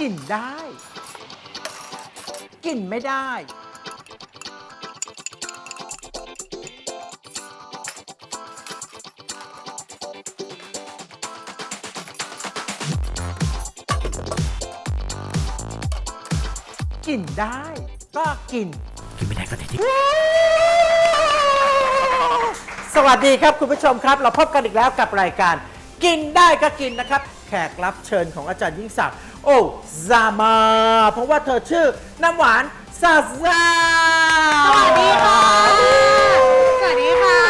กินได้กินไม่ได้กินได้ ก็กินกินไม่ได้ก็เททิ้งสวัสดีครับคุณผู้ชมครับ เราพบกันอีกแล้วกับรายการ กินได้ก็กินนะครับ แขกรับเชิญของอาจารย์ยิ่งศักดิ์โอ้ซามา เพราะว่าเธอชื่อน้ำหวานซาซาสวัสดีค่ะ สวัสดีค่ะ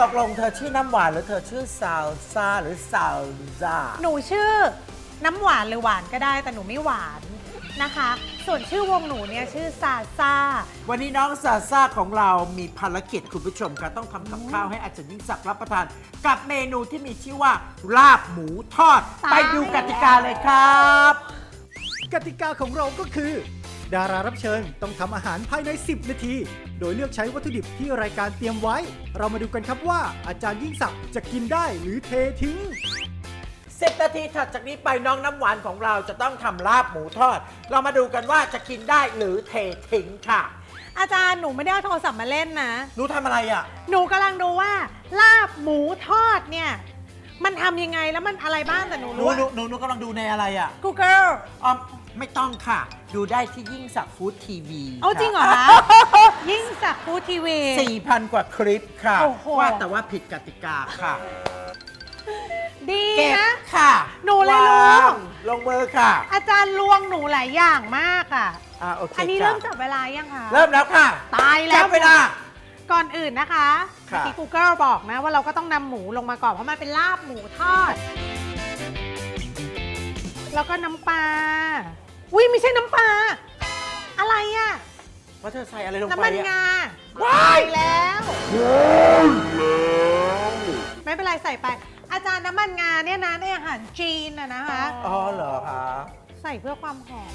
ตกลงเธอชื่อน้ำหวานหรือเธอชื่อซาวซาหรือซาวซาหนูชื่อน้ำหวานหรือหวานก็ได้แต่หนูไม่หวาน นะคะ ส่วนชื่อวงหนูเนี่ยชื่อซาซา วันนี้น้องซาซาของเรามีภารกิจคุณผู้ชมค่ะต้องทำกับข้าวให้อาจารย์ยิ่งศักดิ์รับประทาน กับเมนูที่มีชื่อว่าลาบหมูทอด ไปดูกติกาเลยครับ กติกาของเราก็คือ ดารารับเชิญต้องทำอาหารภายใน 10 นาที โดยเลือกใช้วัตถุดิบที่รายการเตรียมไว้ เรามาดูกันครับว่าอาจารย์ยิ่งศักดิ์จะกินได้หรือเททิ้ง 10 นาทีถัดจากนี้ไปน้องน้ำหวานของเราจะต้องทำลาบหมูทอด เรามาดูกันว่าจะกินได้หรือเททิ้งค่ะ อาจารย์หนูไม่ได้เอาโทรศัพท์มาเล่นนะ หนูทำอะไรอะ หนูกำลังดูว่า ลาบหมูทอดเนี่ย มันทำยังไงแล้วมันอะไรบ้างแต่หนูหนูรู้ว่าหนูหนูหนูกำลังดูในอะไรอะ Google อ๋อไม่ต้องค่ะ ดูได้ที่ยิ่งสักฟู้ดทีวีเอาจริงเหรอคะยิ่งจากฟูทีวีสี่พันกว่าคลิปค่ะ โอ้โห ว่าแต่ว่าผิดกติกาค่ะ ดีเก็บนะ ค่ะหนูเลยรู้ วางลงมือค่ะอาจารย์ลวงหนูหลายอย่างมากอะ อ่าโอเคอันนี้ค่ะเริ่มจับเวลายังคะ เริ่มแล้วค่ะตายแล้จัวบเวลา ก่อนอื่นนะคะค่ะ เมื่อกี้ Google บอกนะว่าเราก็ต้องนำหมูลงมาก่อนเพราะมันเป็นลาบหมูทอด แล้วก็น้ำปลา อุ้ยไม่ใช่น้ำปลา อะไรอะว่าเธอใส่อะไรลงน้ำไปมันอะ งาว้ายใส่แล้ว ไม่เป็นไรใส่ไป อาจารย์น้ำมันงาเนี่ยนะในอาหารจีนอะนะคะ อ๋อเหรอคะใส่เพื่อความหอม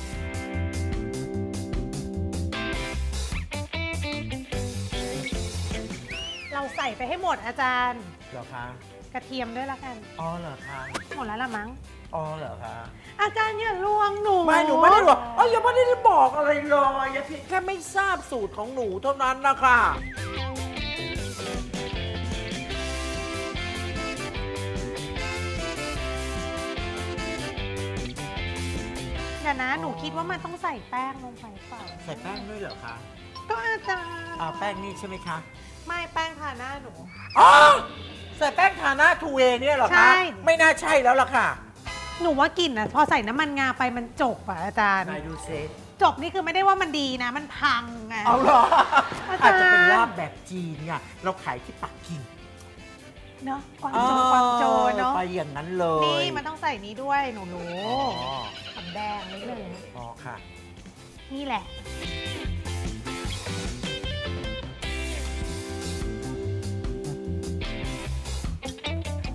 เราใส่ไปให้หมดอาจารย์ เหรอคะกระเทียมด้วยละกัน อ๋อเหรอคะหมดแล้วละมั้ง อ๋อเหรอคะอาจารย์อย่าลวงหนูไม่หนูไม่ได้บอกเอ้ยยังไม่ได้บอกอะไรเลยอย่าเพียงแค่ไม่ทราบสูตรของหนูเท่านั้นนะคะ เดี๋ยวนะ หนูคิดว่ามันต้องใส่แป้งลงไปเปล่าใส่แป้งด้วยเหรอคะก็อาจารย์อ่าแป้งนี่ใช่ไหมคะไม่แป้งทาหน้าหนู อ๋อใส่แป้งทาหน้าทูเวเนี่ยเหรอใช่คะไม่น่าใช่แล้วล่ะค่ะหนูว่ากลิ่นอะพอใส่น้ำมันงาไปมันจบอะอาจารย์ นายดูเซจบนี่คือไม่ได้ว่ามันดีนะ มันพังไง เอาเหรออาอาจจารย์จะเป็นลาบแบบจีนไงเราขายที่ปักกิ่ง เนาะกวางโจวกวางโจวเนาะ ไปอย่างนั้นเลยนี่มันต้องใส่นี้ด้วยหนูหนูอ๋อหอมแดงนิดนึงอ๋อค่ะ นี่แหละ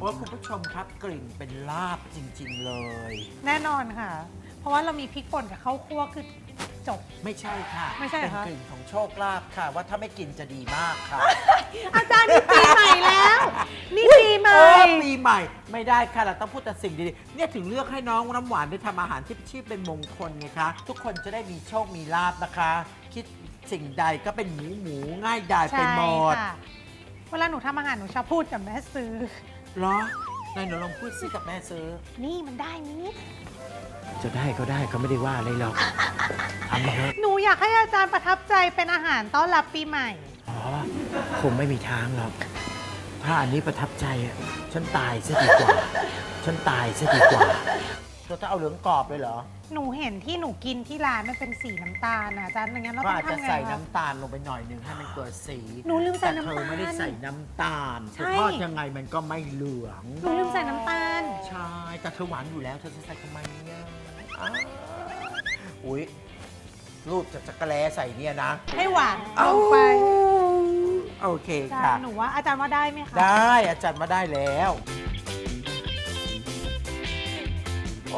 ว่าคุณผู้ชมครับกลิ่นเป็นลาบจริง ๆ เลย แน่นอนค่ะ เพราะว่าเรามีพริกป่นกับข้าวคั่วคือ จบ ไม่ใช่ค่ะไม่ใช่เหรอเป็นคะ กลิ่นของโชคลาภค่ะ ว่าถ้าไม่กินจะดีมากค่ะอาจารย์นี่ปีใหม่แล้ว นี่ปีใหม่โอ้ปีใหม่ ไม่ได้ค่ะเราต้องพูดแต่สิ่งดีๆเนี่ยถึงเลือกให้น้องน้ำหวานได้ทำอาหารที่ชื่อเป็นมงคลไงคะทุกคนจะได้มีโชคมีลาบนะคะ คิดสิ่งใดก็เป็นหมูหมูง่ายดายไปใช่หมดค่ะเวลาหนูทำอาหารหนูชอบพูดกับแม่ซื้อ เหรอ ไหนหนูลองพูดซิกับแม่ซื้อ นี่มันได้นิดจะได้ก็ได้เขาไม่ได้ว่าอะไรหรอกทำไปเถอะหนูอยากให้อาจารย์ประทับใจเป็นอาหารต้อนรับปีใหม่ อ๋อคงไม่มีทางหรอก ถ้าอันนี้ประทับใจอะฉันตายซะดีกว่า ฉันตายซะดีกว่า เธอจะเอาเหลืองกรอบเลยเหรอหนูเห็นที่หนูกินที่ร้านมันเป็นสีน้ำตาลนะอาจารย์อย่างนั้นเราก็ต้ออาจงจะทำไงใส่คะน้ำตาลลงไปหน่อยหนึ่งให้มันเกิดสีหนูลืมใส่แต่น้ำเธตาลอไม่ได้ใส่น้ำตาลใช่ เธอทอดยังไงมันก็ไม่เหลือง หนูลืมใส่น้ำตาล ใช่แต่เธอหวานอยู่แล้วเธอจะใส่ทำไมเนี่ยอ้าวอุ๊ย รูปจากจักรแลใส่เนี่ยนะให้หวานลงไปโอเคอาจารค่ะย์หนูว่าอาจารย์ว่าได้ไหมคะ ได้อาจารย์มาได้แล้ว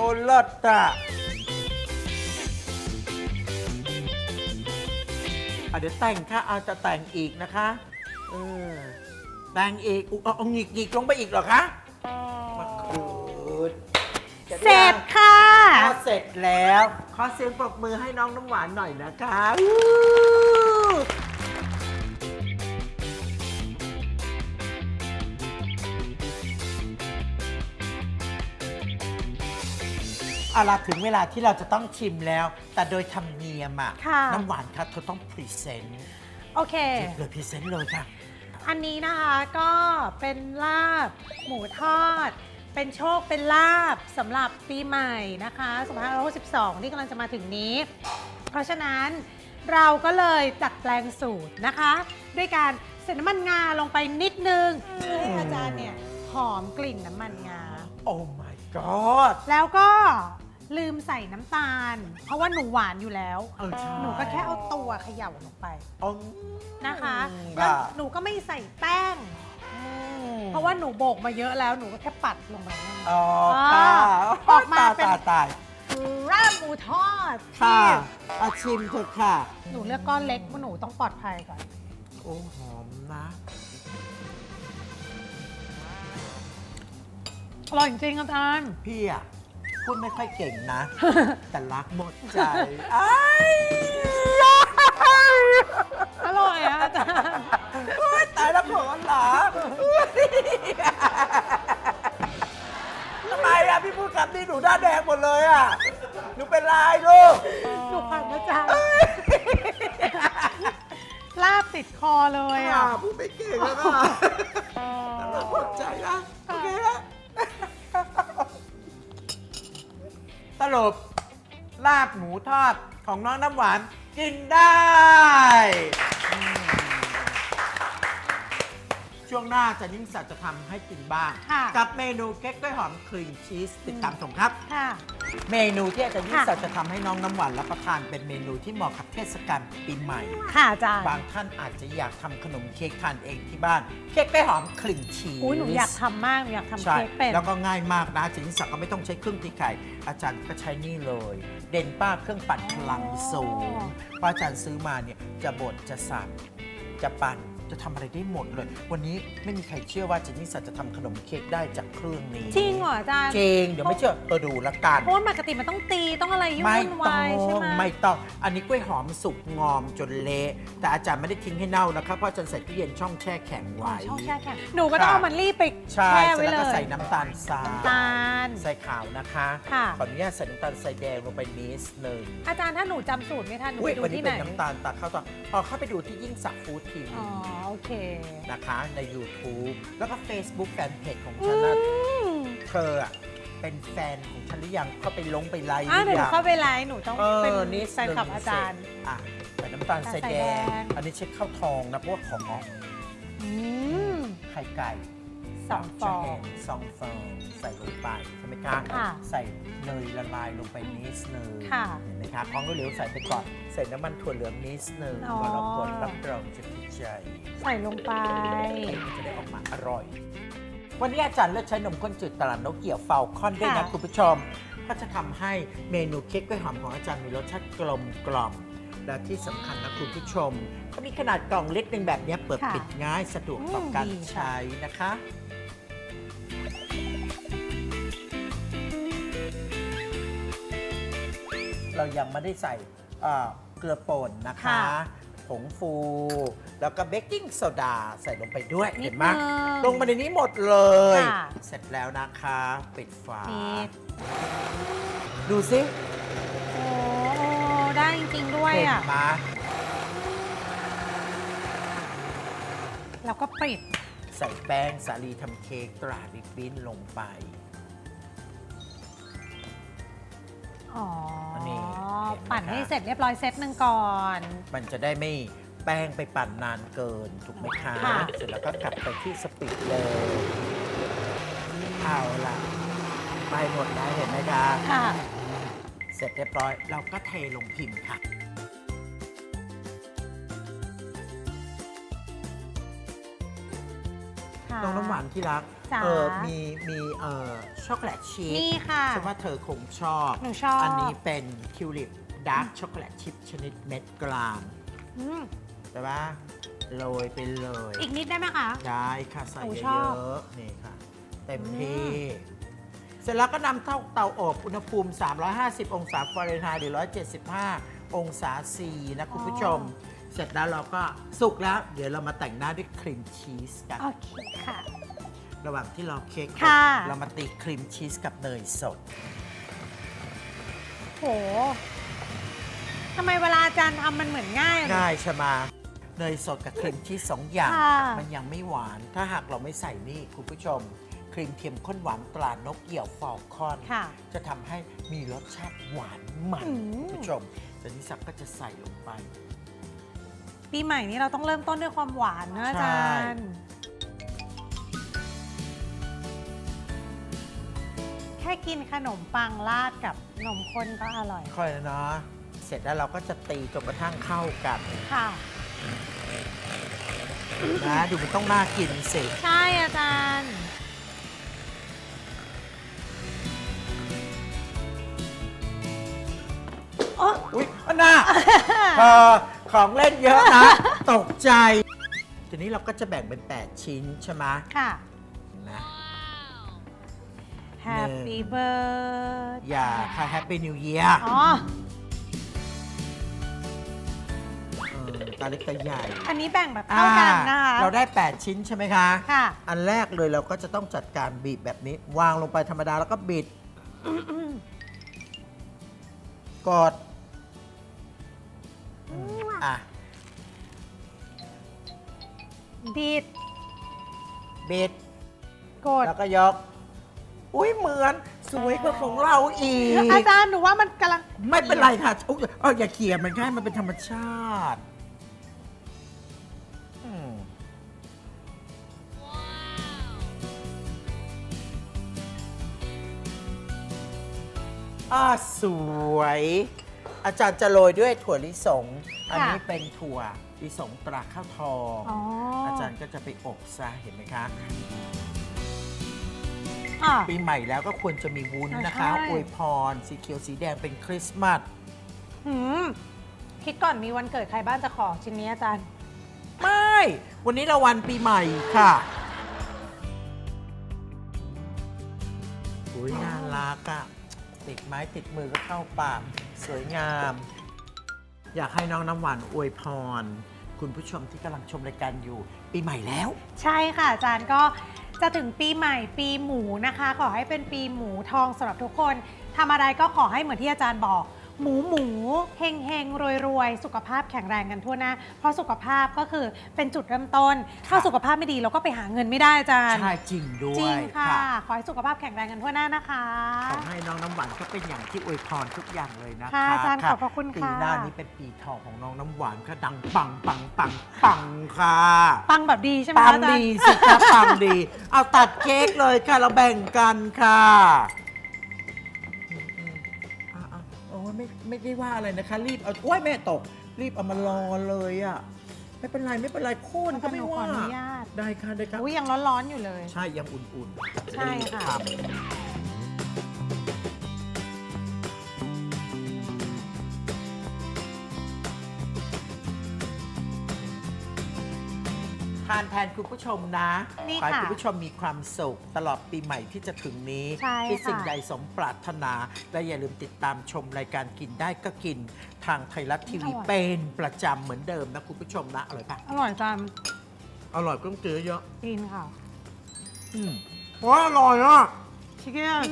โอเลิศอะอะเดี๋ยวแต่งค่ะอาจจะแต่งอีกนะคะ เออ แต่งอีกอุ๊ยเอาเอาหงิกหงิกลงไปอีกเหรอคะมะกรูดเสร็จค่ะอ่เสร็จแล้ว ขอเสียงปรบมือให้น้องน้ำหวานหน่อยนะคะอู้ เอาล่ะถึงเวลาที่เราจะต้องชิมแล้ว แต่โดยธรรมเนียมอะค่ะ น้ำหวานค่ะเธอต้องพรีเซนต์โอเค เลยพรีเซนต์เลยค่ะ อันนี้นะคะก็เป็นลาบหมูทอด เป็นโชคเป็นลาบสำหรับปีใหม่นะคะ2562 ที่กำลังจะมาถึงนี้ เพราะฉะนั้นเราก็เลยดัดแปลงสูตรนะคะ ด้วยการใส่น้ำมันงาลงไปนิดนึงเพื่อให้อาจารย์เนี่ยหอมกลิ่นน้ำมันงา โอ้ my god แล้วก็ ลืมใส่น้ำตาล เพราะว่าหนูหวานอยู่แล้ว เออใช่ หนูก็แค่เอาตัวเขย่าลงไปอ๋อนะคะอืมแล้วค่ะหนูก็ไม่ใส่แป้ง เพราะว่าหนูโบกมาเยอะแล้วหนูก็แค่ปัดลงไปนั่นเอง อ๋อค่ะออกมาเป็น ตายตายราบหมูทอดค่ะ ที่อาชิมเถอะค่ะ หนูเลือกก้อนเล็กเพราะหนูต้องปลอดภัยก่อน โอ้หอมนะ อร่อยจริงๆอาจารย์พี่อะ พูดไม่ค่อยเก่งนะ แต่รักหมดใจอ้ายอร่อยอะอาจารย์โอ๊ยตายแล้วขอนเหรอทำไมอะพี่พูดคำนี้หนูหน้าแดงหมดเลยอะหนูเป็นลายลูก หนูพังอาจารย์ลาบติดคอเลยอะอะ พูดไม่เก่งแล้วนะรักหมดใจนะโอเคนะ สรุปลาบหมูทอดของน้องน้ำหวานกินได้ ช่วงหน้าจะยิ่งสัตว์จะทำให้กินบ้าง ค่ะกับเมนูเค้กกล้วยหอมครีมชีสติดตามชมครับ ค่ะ เมนูที่อาจารย์ยิ่งค่ะสัตว์จะทำให้น้องน้ำหวานรับประทานเป็นเมนูที่เหมาะกับเทศกาลปีใหม่ ค่ะอาจารย์บางท่านอาจจะอยากทำขนมเค้กทานเองที่บ้าน เค้กกล้วยหอมครีมชีสอุ้ยหนูอยากทำมากหนูอยากทำใช่เค้กเป็น แล้วก็ง่ายมากนะอาจารย์ยิ่งศักดิ์ก็ไม่ต้องใช้เครื่องตีไข่ อาจารย์ก็ใช้นี่เลย เด่นป้าเครื่องปั่นพลังสูงเพราะอาจารย์ซื้อมาเนี่ยจะบดจะสับจะปั่น จะทำอะไรได้หมดเลย วันนี้ไม่มีใครเชื่อว่าอาจารย์ยิ่งศักดิ์จะทำขนมเค้กได้จากเครื่องนี้จริงเหรออาจารย์จริงเดี๋ยวไม่เชื่อเออดูละกัน เพราะว่าปกติมันต้องตีต้องอะไรยุ่งไม่วุ่นต้อวายใช่งไหม ไม่ต้อง อันนี้กล้วยหอมสุกงอมจนเละแต่อาจารย์ไม่ได้ทิ้งให้เน่านะครับเพราะอาจารย์ใส่ตู้เย็นช่องแช่แข็งอ๋อไว้ ช่องแช่แข็งหนูก็ต้องค่ะ เอามันรีบไปใช่แช่เสร็ไว้จแล้วเลก็ยใส่น้ำตาลทรายตาลใส่ขาวนะคะค่ะ ขออนุญาตใส่น้ำตาลทรายแดงลงไปนิดนึงอาจารย์ถ้าหนูจำสูตรไม่ทันหนูอุ้ไปยดูวันนี้ที่ไหเป็นนน้ำตาลตัดเข้าต่อพอเข้าไปดูที่ยิ่งสักฟู้ดทีวี อ๋อโอเค นะคะใน YouTube แล้วก็ Facebook แฟนเพจของอืฉันนะมเธออะเป็นแฟนของฉันหรือยังเข้าไปลงไปไลค์หอะรือเดี๋ยวหนูยังเข้าไปไลน์หนูต้องเอเป็นอนิดแฟนคลับนึงอาจารย์เสอะใส่น้ำตาลใส่แดใส่แดงงอันนี้เช็คข้าวทองนะเพราะว่าของออกอืม ไข่ไก่สองฟองชะแนสองฟองใส่ลงไปใช่ไหมคะค่ะใส่เนยละลายลงไปนิดนึงค่ะเห็นไหมคะของเหลวๆใส่ไปก่อนใส่น้ำมันถั่วเหลืองนิดนึงอ๋อมรกตรับรองจะติด ใจใส่ลงไปเค้กมันจะได้ออกมาอร่อย วันนี้อาจารย์เลือกใช้นมข้นจืดตลาดนกเกี่ยวเฟลคอนด้วยนะค่ะ คุณผู้ชม ก็จะทำให้เมนูเค้กกล้วยหอมของอาจารย์มีรสชาติกลมกล่อม และที่สำคัญนะคุณผู้ชม ก็มีขนาดกล่องเล็กหนึ่งแบบเนี้ยเปิดค่ะปิดง่ายสะดวกต่ออมการดีค่ะ ใช้นะคะ เรายังไม่ได้ใส่เอ่อเกลือป่นนะคะ ค่ะ ผงฟู แล้วก็เบกกิ้งโซดาใส่ลงไปด้วยนิดเห็นไหมนึงลงมาในนี้หมดเลย ค่ะ เสร็จแล้วนะคะ ปิดฝา ปิดดูซิโอ้ได้จริง ๆ ด้วยเห็นอะ ไหมแล้วก็ปิด ใส่แป้งสาลีทำเค้กตราดิบบิ้นลงไป อ๋ออนนี้เห็นไหมปั่นให้คะเสร็จเรียบร้อยเซตหนึ่งก่อน มันจะได้ไม่แป้งไปปั่นนานเกิน ถูกไหมคะค่ะ เสร็จแล้วก็กลับไปที่สปีดเลยเอาล่ะ ไปหมดแล้วเห็นไหมคะ ค่ะ เสร็จเรียบร้อย เราก็เทลงพิมพ์ค่ะ น้องน้ำหวานที่รักจ๋า เออมีมีเอ่อช็อกโกแลตชีสนี่ค่ะ ฉันว่าเธอคงชอบ หนูชอบ อันนี้เป็นทิวลิปดาร์กช็อกโกแลตชิพชนิดเม็ดกลาง อืมแต่ว่าโรยไปเลย อีกนิดได้ไหมคะ ได้ค่ะใส่หนูเยชอบอะๆนี่ค่ะ เต็มที่สร็จแล้วก็นำเข้าเตาอบอุณหภูมิ 350 องศาฟาเรนไฮต์หรือ 175 องศาซีนะคุณผู้ชมเสร็จแล้วเราก็สุกแล้ว เดี๋ยวเรามาแต่งหน้าด้วยครีมชีสกัน โอเคค่ะ ระหว่างที่รอเค้กค่ะ เรามาตีครีมชีสกับเนยสด โหทำไมเวลาอาจารย์ทำมันเหมือนง่ายอะ ง่ายใช่ไหมเนยสดกับครีมชีสสองอย่าง ค่ะ มันยังไม่หวาน ถ้าหากเราไม่ใส่นี่คุณผู้ชม ครีมเทียมข้นหวานตรานกเหี่ยวฟอลคอน ค่ะ จะทำให้มีรสชาติหวานมันอืม คุณผู้ชมสันนิสักก็จะใส่ลงไป ปีใหม่นี้เราต้องเริ่มต้นด้วยความหวานนะอาจารย์ แค่กินขนมปังราดกับนมข้นก็อร่อย ค่อยนะเนาะเสร็จแล้วเราก็จะตีจนกระทั่งเข้ากันค่ะ นะดูมันต้องน่ากินสิใช่อาจารย์ โอ้อุ๊ยอันน่าพอ ของเล่นเยอะนะ ตกใจ ทีนี้เราก็จะแบ่งเป็น 8 ชิ้นใช่ไหมค่ะนะ Happy birthday อย่าค่ะ Happy New Year อ๋อ เออตาเล็กตาใหญ่อันนี้แบ่งแบบเท่ากันนะคะอ่าเราได้ 8 ชิ้นใช่ไหมคะ ค่ะ อันแรกเลยเราก็จะต้องจัดการบีบแบบนี้ วางลงไปธรรมดาแล้วก็บิด กด อะดีดบิด กด แล้วก็ยก อุ้ยเหมือนสวยกว่าของเราอีก อาจารย์หนูว่ามันกำลังไม่เป็นไรค่ะอุ๊ยเอออย่าเขี่ยมันแค่มันเป็นธรรมชาติอืมอ่าสวย อาจารย์จะโรยด้วยถั่วลิสง อันนี้เป็นถั่วลิสงตราข้าวทองอ๋ออาอาจารย์ก็จะไปอบซะเห็นไหมคะอะปีใหม่แล้วก็ควรจะมีวุ้นนะคะใช่อวยพร สีเขียวสีแดงเป็นคริสต์มาสหืมคิดก่อนมีวันเกิดใครบ้างจะขอชิ้นนี้อาจารย์ ไม่ วันนี้เราวันปีใหม่ค่ะอุ้ยน่ารักอะ ติดไม้ติดมือก็เข้าปากสวยงาม อยากให้น้องน้ำหวานอวยพร คุณผู้ชมที่กำลังชมรายการอยู่ ปีใหม่แล้ว ใช่ค่ะอาจารย์ก็จะถึงปีใหม่ปีหมูนะคะ ขอให้เป็นปีหมูทองสำหรับทุกคนทำอะไรก็ขอให้เหมือนที่อาจารย์บอก หมูหมูเฮงเฮงรวยรวยสุขภาพแข็งแรงกันทั่วหน้า เพราะสุขภาพก็คือเป็นจุดเริ่มต้น ถ้าสุขภาพไม่ดีเราก็ไปหาเงินไม่ได้อาจารย์ใช่จริงด้วยจริงค่ะ ขอให้สุขภาพแข็งแรงกันทั่วหน้านะคะขอให้น้องน้ำหวานก็เป็นอย่างที่อวยพรทุกอย่างเลยนะคะค่ะอาจารย์ขอบพระคุณปีค่ะหน้านี้เป็นปีทองของน้องน้ำหวานก็ดังปังปังปังปังค่ะ ปังแบบดีใช่ไหมปัคะงอาจารดีย์สิคะปังดี เอาตัดเค้กเลยค่ะเราแบ่งกันค่ะ ไม่ไม่ได้ว่าอะไรนะคะ รีบเอาโอ้ยแม่ตก รีบเอามารอเลยอะไม่เป็นไรไม่เป็นไรโค่นก็ไม่หนูขอว่าอนุญาต ได้ค่ะได้ค่ะอุ้ยยังร้อนๆอยู่เลย ใช่ยังอุ่นๆใช่ค่ะรีบ นแทนคุณผู้ชมนะนี่ขอให้ค่ะคุณผู้ชมมีความสุขตลอดปีใหม่ที่จะถึงนี้ใช่ที่สิ่งค่ะใดสมปรารถนา และอย่าลืมติดตามชมรายการกินได้ก็กิน ทางไทยรัฐทีวีเป็นประจำเหมือนเดิมนะคุณผู้ชมนะอร่อยปะอร่อยจังอร่อยก็ต้องเจอเยอะกินค่ะอืมว้าอร่อยอะชิคกี้พาย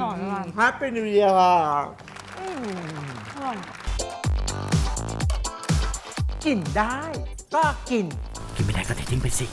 อร่อยมากแฮปปี้นิวเยียร์ค่ะอร่อย กินได้ก็กิน กินไม่ได้ก็เททิ้งไปสิ